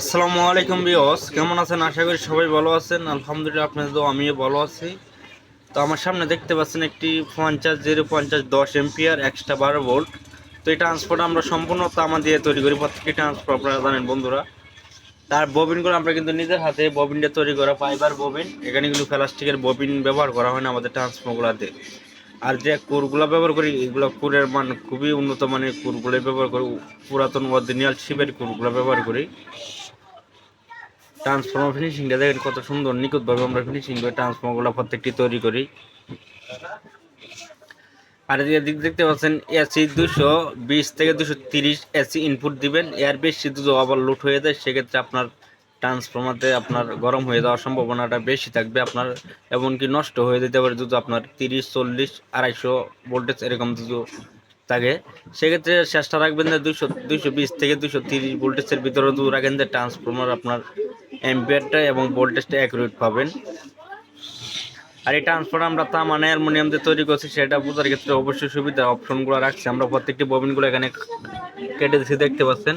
আসসালামু আলাইকুম বিয়স কেমন আছেন? আশা করি সবাই ভালো আছেন। আলহামদুলিল্লাহ আপনাদের তো আমিও ভালো আছি। তো আমার সামনে দেখতে পাচ্ছেন একটি পঞ্চাশ জিরো পঞ্চাশ দশ এমপিআর এক্সট্রা বারো ভোল্ট। তো এই ট্রান্সফার আমরা সম্পূর্ণ তামা দিয়ে তৈরি করি, প্রত্যেকটি ট্রান্সফার আপনারা জানেন বন্ধুরা। তার ববিনগুলো আমরা কিন্তু নিজের হাতে ববিনটা তৈরি করা ফাইবার ববিন। এখানে কিন্তু প্লাস্টিকের ববিন ব্যবহার করা হয় না আমাদের ট্রান্সফারগুলোতে আর যে কুরগুলো ব্যবহার করি, এগুলো কুরের মান খুবই উন্নত মানের কুরগুলো ব্যবহার করি। পুরাতন অরিজিনাল শিবের কুরগুলো ব্যবহার করি। ট্রান্সফর্মার ফিনিশিংটা দেখেন কত সুন্দর, নিখুঁতভাবে আমরা ফিনিশিং করে ট্রান্সফর্মারগুলো প্রত্যেকটি তৈরি করি। আর এদিক দেখতে পাচ্ছেন এসি দুশো বিশ থেকে দুশো তিরিশ এসি ইনপুট দিবেন। এর বেশি যদি ওভারলোড হয়ে যায়, সেক্ষেত্রে আপনার ট্রান্সফর্মারতে আপনার গরম হয়ে যাওয়ার সম্ভাবনাটা বেশি থাকবে আপনার, এমনকি নষ্ট হয়ে যেতে পারে যদি আপনার তিরিশ, চল্লিশ, আড়াইশো ভোল্টেজ এরকম যদি থাকে। সেক্ষেত্রে চেষ্টা রাখবেন যে দুশো দুশো বিশ থেকে দুশো তিরিশ ভোল্টেজের ভিতরে যদি রাখেন যে ট্রান্সফর্মার আপনার অ্যাম্পিয়ারটা এবং ভোল্টেজটা অ্যাকুরেট পাবেন। আর এই ট্রান্সফর্মার আমরা তামানে অ্যালুমিনিয়াম দিয়ে তৈরি করছি, সেটা বোঝার ক্ষেত্রে অবশ্যই সুবিধা। অপশনগুলো রাখছি আমরা, প্রত্যেকটি ববিনগুলো এখানে কেটে দিচ্ছি দেখতে পাচ্ছেন।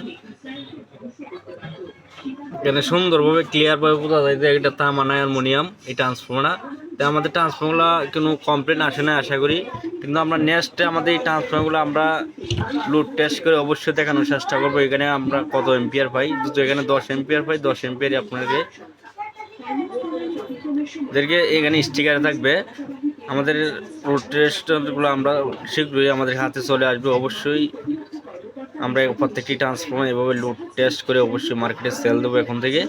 এখানে সুন্দরভাবে ক্লিয়ারভাবে বোঝা যায় যে এটা তামানা অ্যালুমিনিয়াম, এই ট্রান্সফর্মার তো আমাদের ট্রান্সফর্মগুলো কোনো কমপ্লেন আসে না, আশা করি। কিন্তু আমরা নেক্সটে আমাদের এই ট্রান্সফর্মারগুলো আমরা লুট টেস্ট করে অবশ্যই দেখানোর চেষ্টা করব। এখানে আমরা কত এম্পিয়ার পাই? যদি এখানে দশ এম্পিয়ার পাই, দশ এম্পিয়ারই আপনাকে এদেরকে এখানে স্টিকার থাকবে। আমাদের রুট টেস্টগুলো আমরা শীঘ্রই আমাদের হাতে চলে আসবে। অবশ্যই আমরা প্রত্যেকটি ট্রান্সফর্মার এভাবে লুট টেস্ট করে অবশ্যই মার্কেটে সেল দেবো এখন থেকে।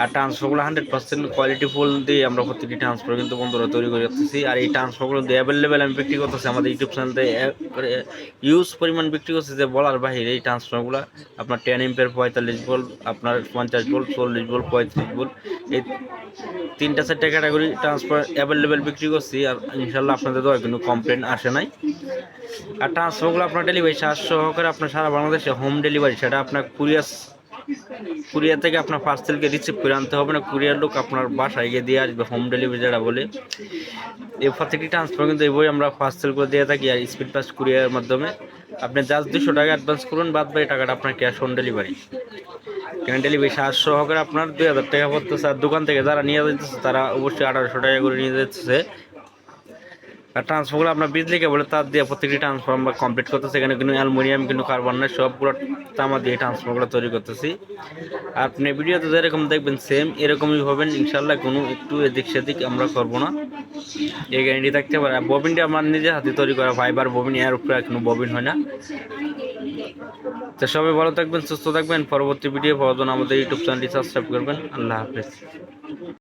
আর ট্রান্সফর্মগুলো হান্ড্রেড পার্সেন্ট কোয়ালিটি ফুল দিয়ে আমরা প্রত্যেকটি ট্রান্সফার কিন্তু বন্ধুরা তৈরি করে যাচ্ছি আর এই ট্রান্সফর্মগুলো দিয়ে অ্যাভেলেবেল আমি বিক্রি করতেছি আমাদের ইউটিউব চ্যানেলতে ইউজ পরিমাণ বিক্রি করছে যে বলার বাহিরে এই ট্রান্সফর্মগুলো আপনার টেন এম্পের পঁয়তাল্লিশ বল আপনার পঞ্চাশ বল চল্লিশ বল পঁয়ত্রিশ বল এই তিনটা চারটা ক্যাটাগরি ট্রান্সফার অ্যাভেলেবেল বিক্রি করছি। আর ইনশাল্লাহ আপনাদের তো কোনো কমপ্লেন আসে নাই। আর ট্রান্সফারগুলো আপনার ডেলিভারি চার্জ সহকারে আপনার সারা বাংলাদেশে হোম ডেলিভারি সেটা আপনার কুরিয়ার কুরিয়ার থেকে আপনার পার্সেলকে রিসিভ করে আনতে হবে না কুরিয়ার লোক আপনার বাসায় গিয়ে দিয়ে আসবে হোম ডেলিভারি যেটা বলে। এই প্রত্যেকটি ট্রান্সফার কিন্তু এই বই আমরা পার্সেল করে দিয়ে থাকি আর স্পিড পাস কুরিয়ারের মাধ্যমে। আপনি জাস্ট দুশো টাকা অ্যাডভান্স করুন, বাদ বাকি টাকাটা আপনার ক্যাশ অন ডেলিভারি কেন ডেলিভারি সাহায্য সহকারে আপনার দুই হাজার টাকা পড়তেছে। আর দোকান থেকে যারা নিয়ে যেতেছে তারা অবশ্যই আঠারোশো টাকা করে নিয়ে যেতেছে আর ট্রান্সফারগুলো আপনার বিজলি কেবলে তার দিয়ে প্রত্যেকটি ট্রান্সফার আমরা কমপ্লিট করতেছি। এখানে কিন্তু অ্যালুমিনিয়াম, কিন্তু কার্বন নয় সবগুলো তামা দিয়ে ট্রান্সফারগুলো তৈরি করতেছি। আর আপনি ভিডিওতে যেরকম দেখবেন সেম এরকমই হবেন। ইনশাল্লাহ কোনো একটু এদিক সেদিক আমরা করব না। এই গ্যারেন্টি থাকতে পারে। আর ববিনটা আমার নিজের হাতে তৈরি করা ফাইবার ববিন এর উপরে কোনো ববিন হয় না। তো সবাই ভালো থাকবেন, সুস্থ থাকবেন। পরবর্তী ভিডিও পাওয়ার জন্য আমাদের ইউটিউব চ্যানেলটি সাবস্ক্রাইব করবেন। আল্লাহ হাফেজ।